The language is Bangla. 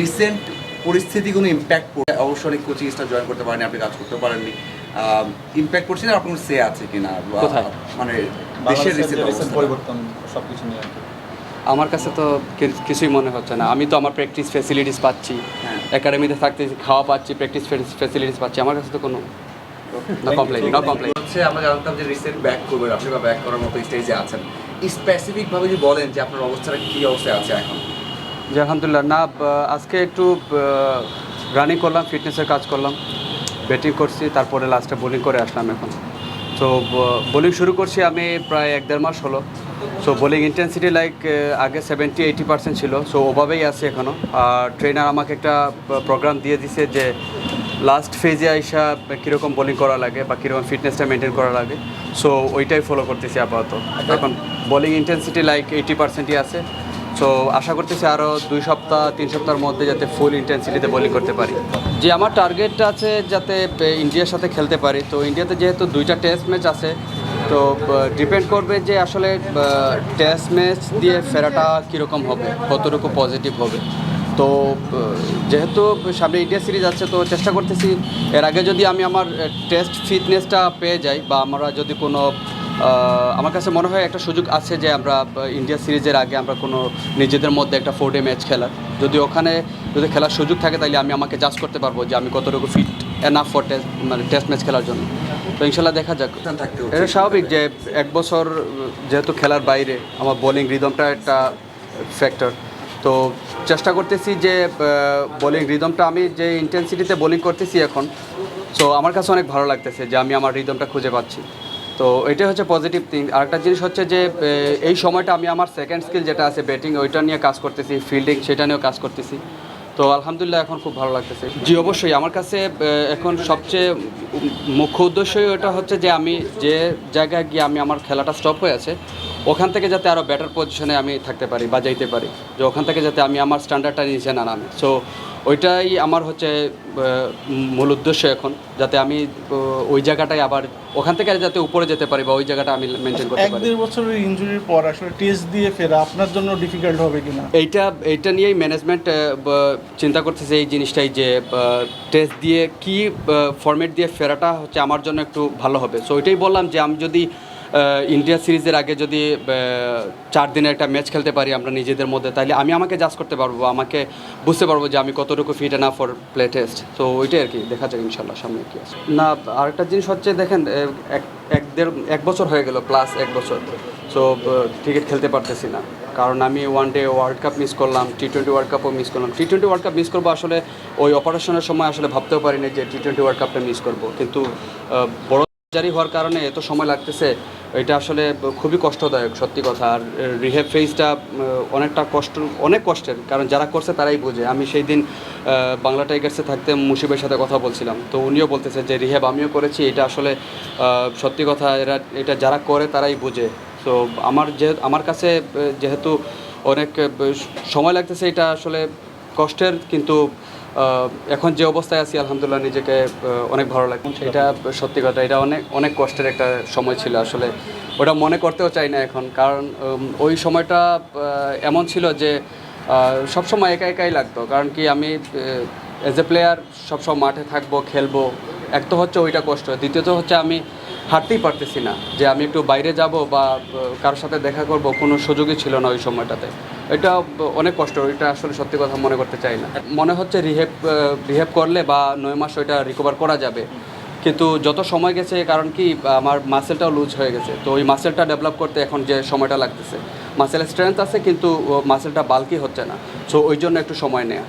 রিসেন্ট পরিস্থিতি কোনো ইম্প্যাক্ট পড়ে? অবশ্য অনেক কোচিং স্টাফ জয়েন করতে পারেনি আপনি কাজ করতে পারেননি। ইম্প্যাক্ট পড়ছে না আপনার সে আছে কিনা? মানে দেশের রিসেন্ট পরিবর্তন সবকিছু নিয়ে আমার কাছে তো কিছুই মনে হচ্ছে না। আমি তো আমার প্র্যাকটিস ফেসিলিটিস পাচ্ছি। হ্যাঁ। একাডেমিতে থাকতে খাওয়া পাচ্ছি প্র্যাকটিস ফেসিলিটিস পাচ্ছি। আমার কাছে তো কোনো নো কমপ্লেন নো কমপ্লেন হচ্ছে আমরা জানতাম যে রিসেন্ট ব্যাক করবেন আপনি বা ব্যাক করার মতো স্টেজে আছেন। স্পেসিফিকভাবে যদি বলেন যে আপনার অবস্থাটা কী অবস্থায় আছে এখন? জি, আলহামদুলিল্লাহ। না আজকে একটু রানিং করলাম ফিটনেসের কাজ করলাম। ব্যাটিং করছি, তারপরে লাস্টে বোলিং করে আসলাম এখন। তো বোলিং শুরু করছি আমি প্রায় এক দেড় মাস হলো। সো বোলিং ইন্টেন্সিটি লাইক আগে সেভেন্টি এইটি পার্সেন্ট ছিল। সো ওভাবেই আছে এখনও আর ট্রেনার আমাকে একটা প্রোগ্রাম দিয়ে দিছে যে লাস্ট ফেজে আইসা কীরকম বোলিং করা লাগে বা কীরকম ফিটনেসটা মেনটেন করা লাগে। সো ওইটাই ফলো করতেছি আপাতত। এখন বোলিং ইন্টেন্সিটি লাইক এইটি পার্সেন্টই আছে। সো আশা করতেছি আরও দুই সপ্তাহ, তিন সপ্তাহের মধ্যে যাতে ফুল ইন্টেন্সিটিতে বোলিং করতে পারি। যে আমার টার্গেট আছে যাতে ইন্ডিয়ার সাথে খেলতে পারি। তো ইন্ডিয়াতে যেহেতু দুইটা টেস্ট ম্যাচ আছে, তো ডিপেন্ড করবে যে আসলে টেস্ট ম্যাচ দিয়ে ফেরাটা কীরকম হবে, কতটুকু পজিটিভ হবে। তো যেহেতু সামনে ইন্ডিয়া সিরিজ আছে, তো চেষ্টা করতেছি। এর আগে যদি আমি আমার টেস্ট ফিটনেসটা পেয়ে যাই বা আমরা যদি কোনো আমার কাছে মনে হয় একটা সুযোগ আছে যে আমরা ইন্ডিয়া সিরিজের আগে আমরা কোনো নিজেদের মধ্যে একটা ফোর ডে ম্যাচ খেলার। যদি ওখানে যদি খেলার সুযোগ থাকে তাহলে আমি আমাকে জাজ করতে পারব যে আমি কতটুকু ফিট এনাফ ফর টেস্ট মানে টেস্ট ম্যাচ খেলার জন্য। তো ইনশাল্লাহ দেখা যাক। এটা স্বাভাবিক যে এক বছর যেহেতু খেলার বাইরে আমার বোলিং রিদমটা একটা ফ্যাক্টর তো চেষ্টা করতেছি যে বোলিং রিদমটা আমি যে ইন্টেন্সিটিতে বোলিং করতেছি এখন সো আমার কাছে অনেক ভালো লাগতেছে যে আমি আমার রিদমটা খুঁজে পাচ্ছি। তো এটাই হচ্ছে পজিটিভ থিং আরেকটা জিনিস হচ্ছে যে এই সময়টা আমি আমার সেকেন্ড স্কিল যেটা আছে ব্যাটিং ওইটা নিয়ে কাজ করতেছি ফিল্ডিং সেটা নিয়েও কাজ করতেছি। তো আলহামদুলিল্লাহ এখন খুব ভালো লাগতেছে। জি, অবশ্যই। আমার কাছে এখন সবচেয়ে মুখ্য উদ্দেশ্যই ওটা হচ্ছে যে, আমি যে জায়গায় গিয়ে আমি আমার খেলাটা স্টপ হয়ে আছে, ওখান থেকে যাতে আরও বেটার পজিশনে আমি থাকতে পারি বা যাইতে পারি। যে ওখান থেকে যাতে আমি আমার স্ট্যান্ডার্ডটা নিচে না নামে। সো ওইটাই আমার হচ্ছে মূল উদ্দেশ্য এখন যাতে আমি ওই জায়গাটায় আবার ওখান থেকে যাতে উপরে যেতে পারি বা ওই জায়গাটা আমি মেনটেন করতে এক পারি। দেড় বছরের ইনজুরির পর আসলে টেস্ট দিয়ে ফেরা আপনার জন্য ডিফিকাল্ট হবে কিনা? এইটা এইটা নিয়েই ম্যানেজমেন্ট চিন্তা করতেছে এই জিনিসটাই যে টেস্ট দিয়ে কি ফরম্যাট দিয়ে ফেরাটা হচ্ছে আমার জন্য একটু ভালো হবে। সো ওইটাই বললাম যে আমি যদি ইন্ডিয়া সিরিজের আগে যদি চার দিনের একটা ম্যাচ খেলতে পারি আমরা নিজেদের মধ্যে তাহলে আমি আমাকে জাজ করতে পারব, আমাকে বুঝতে পারব যে আমি কতটুকু ফিট না ফর প্লে টেস্ট তো ওইটাই আর কি, দেখা যাক ইনশাল্লাহ সামনে কি আছে। না, আরেকটা জিনিস হচ্ছে, দেখেন এক এক দেড়, এক বছর হয়ে গেল প্লাস এক বছর। সো ক্রিকেট খেলতে পারতেছি না। কারণ আমি one day world cup miss করলাম টি টোয়েন্টি ওয়ার্ল্ড কাপও মিস করলাম। T twenty world cup miss করব আসলে, ওই অপারেশনের সময় আসলে ভাবতেও পারিনি যে টি টোয়েন্টি ওয়ার্ল্ড কাপটা মিস করব। কিন্তু বড় জারি হওয়ার কারণে এত সময় লাগতেছে এটা আসলে খুবই কষ্টদায়ক, সত্যি কথা। আর রিহেব ফেজটা অনেকটা কষ্ট, অনেক কষ্টের। কারণ যারা করছে তারাই বোঝে। আমি সেই দিন বাংলা টাইগার্সে থাকতে মুশিবের সাথে কথা বলছিলাম। তো উনিও বলতেছে যে রিহেব আমিও করেছি। এটা আসলে সত্যি কথা, এরা, এটা যারা করে তারাই বোঝে। তো আমার যে, আমার কাছে যেহেতু অনেক সময় লাগতেছে, এটা আসলে কষ্টের। কিন্তু এখন যে অবস্থায় আছি, আলহামদুলিল্লাহ নিজেকে অনেক ভালো লাগে এটা সত্যি কথা, এটা অনেক অনেক কষ্টের একটা সময় ছিল আসলে। ওটা মনে করতেও চাই না এখন, কারণ ওই সময়টা এমন ছিল যে সব সময় একা একাই লাগতো। কারণ কি আমি অ্যাজ এ প্লেয়ার সবসময় মাঠে থাকব, খেলব। এক তো হচ্ছে ওইটা কষ্ট, দ্বিতীয়ত হচ্ছে আমি হাঁটতেই পারতেছি না। যে আমি একটু বাইরে যাব বা কারোর সাথে দেখা করব, কোনো সুযোগই ছিল না ওই সময়টাতে। এটা অনেক কষ্ট, এটা আসলে সত্যি কথা মনে করতে চাই না। মনে হচ্ছে রিহেব রিহেব করলে বা নয় মাস ওইটা রিকভার করা যাবে। কিন্তু যত সময় গেছে, কারণ কি, আমার মাসেলটাও লুজ হয়ে গেছে। তো ওই মাসেলটা ডেভেলপ করতে এখন যে সময়টা লাগতেছে মাসেলের স্ট্রেংথ আছে, কিন্তু মাসেলটা বালকি হচ্ছে না। সো ওই জন্য একটু সময় নেয়া।